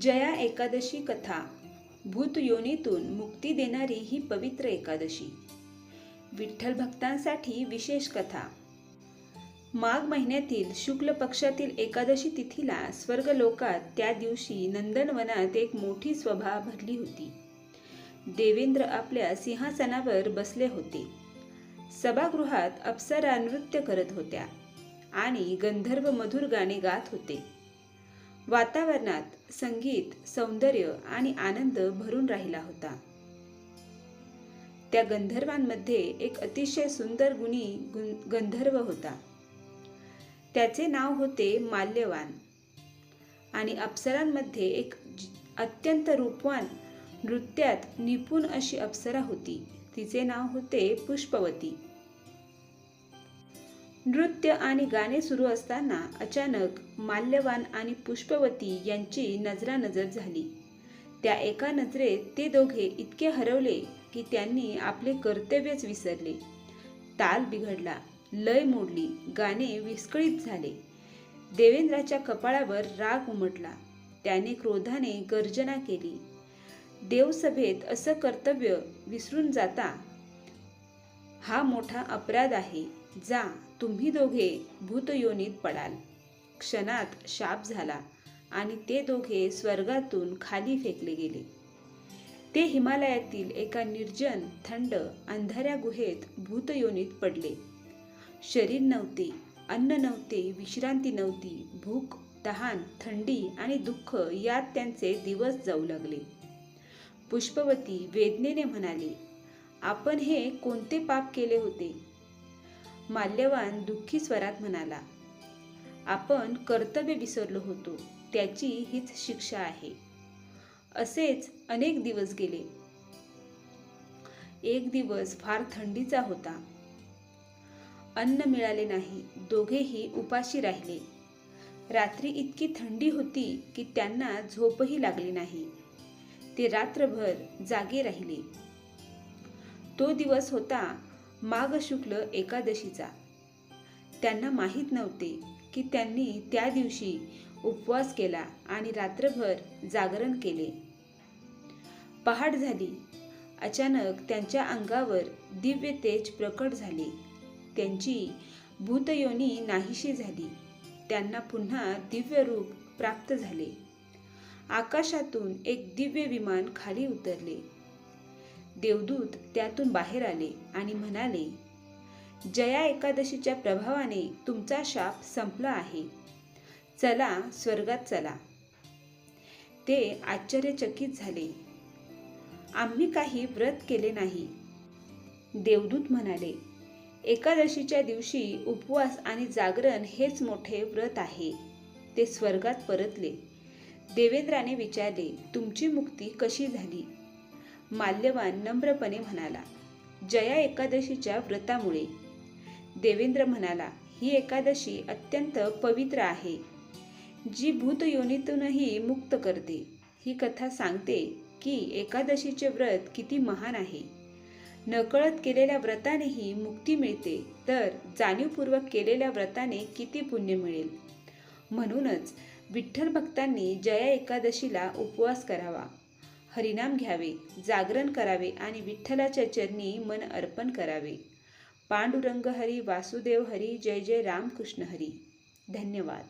जया एकादशी कथा. भूत योनीतून मुक्ती देणारी ही पवित्र एकादशी. विठ्ठल भक्तांसाठी विशेष कथा. माघ महिन्यातील शुक्ल पक्षातील एकादशी तिथीला स्वर्गलोकात त्या दिवशी नंदनवनात एक मोठी स्वभा भरली होती. देवेंद्र आपल्या सिंहासनावर बसले होते. सभागृहात अप्सरा नृत्य करत होत्या आणि गंधर्व मधुर गाणे गात होते. वातावरणात संगीत सौंदर्य आणि आनंद भरून राहिला होता. त्या गंधर्वांमध्ये एक अतिशय सुंदर गुणी गंधर्व होता. त्याचे नाव होते माल्यवान आणि अप्सरांमध्ये एक अत्यंत रूपवान नृत्यात निपुण अशी अप्सरा होती. तिचे नाव होते पुष्पवती. नृत्य आणि गाणे सुरू असताना अचानक माल्यवान आणि पुष्पवती यांची नजरानजर झाली. त्या एका नजरेत ते दोघे इतके हरवले की त्यांनी आपले कर्तव्यच विसरले. ताल बिघडला लय मोडली गाणे विस्कळीत झाले. देवेंद्राच्या कपाळावर राग उमटला. त्याने क्रोधाने गर्जना केली. देवसभेत असं कर्तव्य विसरून जाता हा मोठा अपराध आहे जा तुम्ही दोघे भूतयोनीत पडाल. क्षणात शाप झाला आणि ते दोघे स्वर्गातून खाली फेकले गेले. ते हिमालयातील एका निर्जन थंड अंधाऱ्या गुहेत भूतयोनीत पडले. शरीर नव्हते अन्न नव्हते विश्रांती नव्हती भूक तहान थंडी आणि दुःख यात त्यांचे दिवस जाऊ लागले. पुष्पवती वेदनेने म्हणाले आपण हे कोणते पाप केले होते? माल्यवान दुःखी स्वरात म्हणाला आपण कर्तव्य विसरलो होतो त्याची हीच शिक्षा आहे. असेच अनेक दिवस गेले. एक दिवस फार थंडीचा होता. अन्न मिळाले नाही दोघेही उपाशी राहिले. रात्री इतकी थंडी होती की त्यांना झोपही लागली नाही. ते रात्रभर जागे राहिले. तो दिवस होता माघ शुक्ल एकादशीचा. त्यांना माहीत नव्हते की त्यांनी त्या दिवशी उपवास केला आणि रात्रभर जागरण केले. पहाट झाली. अचानक त्यांच्या अंगावर दिव्य तेज प्रकट झाले. त्यांची भूतयोनी नाहीशी झाली. त्यांना पुन्हा दिव्य रूप प्राप्त झाले. आकाशातून एक दिव्य विमान खाली उतरले. देवदूत त्यातून बाहेर आले आणि म्हणाले जया एकादशीच्या प्रभावाने तुमचा शाप संपला आहे. चला स्वर्गात चला. ते आश्चर्यचकित झाले. आम्ही काही व्रत केले नाही. देवदूत म्हणाले एकादशीच्या दिवशी उपवास आणि जागरण हेच मोठे व्रत आहे. ते स्वर्गात परतले. देवेंद्राने विचारले तुमची मुक्ती कशी झाली? माल्यवान नम्रपणे म्हणाला जया एकादशीच्या व्रतामुळे. देवेंद्र म्हणाला ही एकादशी अत्यंत पवित्र आहे. जी भूतयोनीतूनही मुक्त करते. ही कथा सांगते की एकादशीचे व्रत किती महान आहे. नकळत केलेल्या व्रतानेही मुक्ती मिळते तर जाणीवपूर्वक केलेल्या व्रताने किती पुण्य मिळेल. म्हणूनच विठ्ठल भक्तांनी जया एकादशीला उपवास करावा. हरिनाम घ्यावे जागरण करावे आणि विठ्ठलाच्या चरणी मन अर्पण करावे. पांडुरंग हरी वासुदेव हरी जय जय रामकृष्ण हरी धन्यवाद.